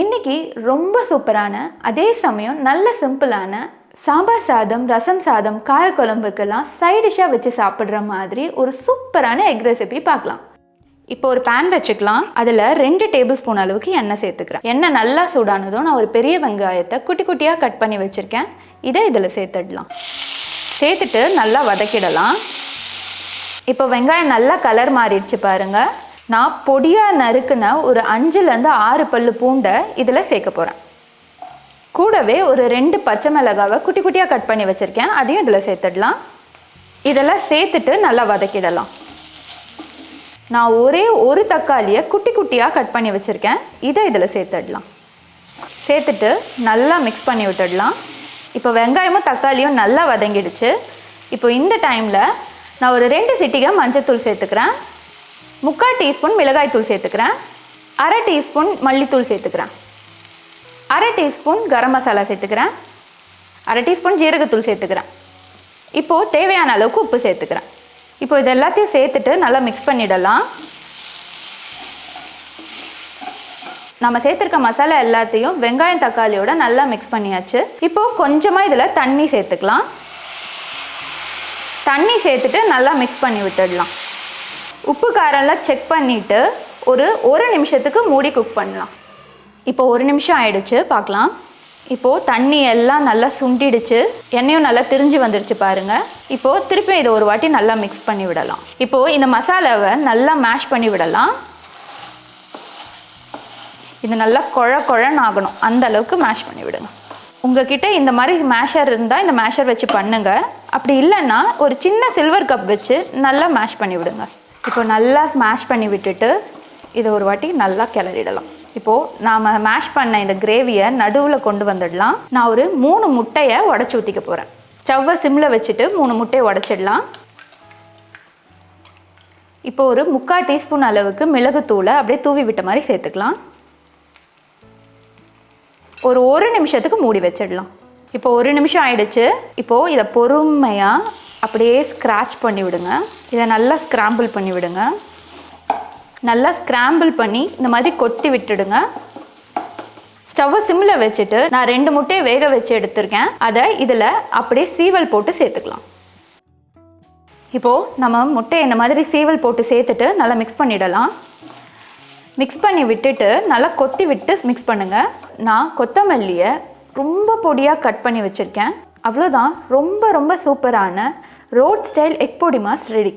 இன்னைக்கு ரொம்ப சூப்பரான அதே சமயம் நல்ல சிம்பிளான சாம்பார் சாதம் ரசம் சாதம் காரக்குழம்புக்கெல்லாம் சைட் டிஷ்ஷாக வச்சு சாப்பிட்ற மாதிரி ஒரு சூப்பரான எக் ரெசிபி பார்க்கலாம். இப்போ ஒரு பேன் வச்சுக்கலாம். அதில் ரெண்டு டேபிள் ஸ்பூன் அளவுக்கு எண்ணெய் சேர்த்துக்கிறேன். எண்ணெய் நல்லா சூடானதும் நான் ஒரு பெரிய வெங்காயத்தை குட்டி குட்டியாக கட் பண்ணி வச்சுருக்கேன். இதை இதில் சேர்த்துடலாம். சேர்த்துட்டு நல்லா வதக்கிடலாம். இப்போ வெங்காயம் நல்லா கலர் மாறிடுச்சு பாருங்கள் நான் பொடியாக நறுக்குன ஒரு அஞ்சுலேருந்து ஆறு பல்லு பூண்டை இதில் சேர்க்க போகிறேன் கூடவே ஒரு ரெண்டு பச்சை மிளகாவை குட்டி குட்டியாக கட் பண்ணி வச்சுருக்கேன். அதையும் இதில் சேர்த்துடலாம். இதெல்லாம் சேர்த்துட்டு நல்லா வதக்கிடலாம். நான் ஒரே ஒரு தக்காளியை குட்டி குட்டியாக கட் பண்ணி வச்சுருக்கேன். இதை இதில் சேர்த்துடலாம். சேர்த்துட்டு நல்லா மிக்ஸ் பண்ணி விட்டுடலாம். இப்போ வெங்காயமும் தக்காளியும் நல்லா வதங்கிடுச்சு. இப்போ இந்த டைமில் நான் ஒரு ரெண்டு சிட்டிகை மஞ்சத்தூள் சேர்த்துக்கிறேன். முக்கால் டீஸ்பூன் மிளகாய்த்தூள் சேர்த்துக்கிறேன். அரை டீஸ்பூன் மல்லித்தூள் சேர்த்துக்கிறேன். அரை டீஸ்பூன் கரம் மசாலா சேர்த்துக்கிறேன். அரை டீஸ்பூன் ஜீரகத்தூள் சேர்த்துக்கிறேன். இப்போது தேவையான அளவுக்கு உப்பு சேர்த்துக்கிறேன். இப்போ இது எல்லாத்தையும் சேர்த்துட்டு நல்லா மிக்ஸ் பண்ணிடலாம். நம்ம சேர்த்துருக்க மசாலா எல்லாத்தையும் வெங்காயம் தக்காளியோட நல்லா மிக்ஸ் பண்ணியாச்சு. இப்போது கொஞ்சமாக இதில் தண்ணி சேர்த்துக்கலாம். தண்ணி சேர்த்துட்டு நல்லா மிக்ஸ் பண்ணி விட்டுடலாம். உப்பு காரம்லாம் செக் பண்ணிவிட்டு ஒரு ஒரு நிமிஷத்துக்கு மூடி குக் பண்ணலாம். இப்போ ஒரு நிமிஷம் ஆயிடுச்சு பார்க்கலாம். இப்போது தண்ணி எல்லாம் நல்லா சுண்டிடுச்சு. எண்ணெயும் நல்லா திரிஞ்சு வந்துடுச்சு பாருங்கள் இப்போது திருப்பி இதை ஒரு வாட்டி நல்லா மிக்ஸ் பண்ணி விடலாம். இப்போது இந்த மசாலாவை நல்லா மேஷ் பண்ணி விடலாம். இது நல்லா குழ குழன்னு ஆகணும். அந்த அளவுக்கு மேஷ் பண்ணி விடுங்க. உங்ககிட்ட இந்த மாதிரி மேஷர் இருந்தால் இந்த மேஷர் வச்சு பண்ணுங்கள் அப்படி இல்லைன்னா ஒரு சின்ன சில்வர் கப் வச்சு நல்லா மேஷ் பண்ணி விடுங்க. இப்போ நல்லா ஸ்மாஷ் பண்ணி விட்டுட்டு இதை ஒரு வாட்டி நல்லா கிளறிடலாம். இப்போது நாம் மேஷ் பண்ண இந்த கிரேவியை நடுவில் கொண்டு வந்துடலாம். நான் ஒரு மூணு முட்டையை உடச்சி ஊற்றிக்க போகிறேன் ஸ்டவ்வை சிம்மில் வச்சுட்டு மூணு முட்டையை உடச்சிடலாம். இப்போ ஒரு முக்கால் டீஸ்பூன் அளவுக்கு மிளகுத்தூளை அப்படியே தூவி விட்ட மாதிரி சேர்த்துக்கலாம். ஒரு ஒரு நிமிஷத்துக்கு மூடி வச்சிடலாம். இப்போ ஒரு நிமிஷம் ஆயிடுச்சு. இப்போது இதை பொறுமையாக அப்படியே ஸ்க்ராட்ச் பண்ணி விடுங்க இதை நல்லா ஸ்க்ராம்பிள் பண்ணி விடுங்க நல்லா ஸ்க்ராம்பிள் பண்ணி இந்த மாதிரி கொத்தி விட்டுடுங்க. ஸ்டவ்வை சிம்மில் வச்சுட்டு நான் ரெண்டு முட்டையை வேக வச்சு எடுத்திருக்கேன். அதை இதில் அப்படியே சீவல் போட்டு சேர்த்துக்கலாம். இப்போது நம்ம முட்டையை இந்த மாதிரி சீவல் போட்டு சேர்த்துட்டு நல்லா மிக்ஸ் பண்ணிடலாம். மிக்ஸ் பண்ணி விட்டுட்டு நல்லா கொத்தி விட்டு மிக்ஸ் பண்ணுங்கள் நான் கொத்தமல்லியை ரொம்ப பொடியாக கட் பண்ணி வச்சுருக்கேன். அவ்வளோதான் ரொம்ப ரொம்ப சூப்பரான road style egg podimas ready.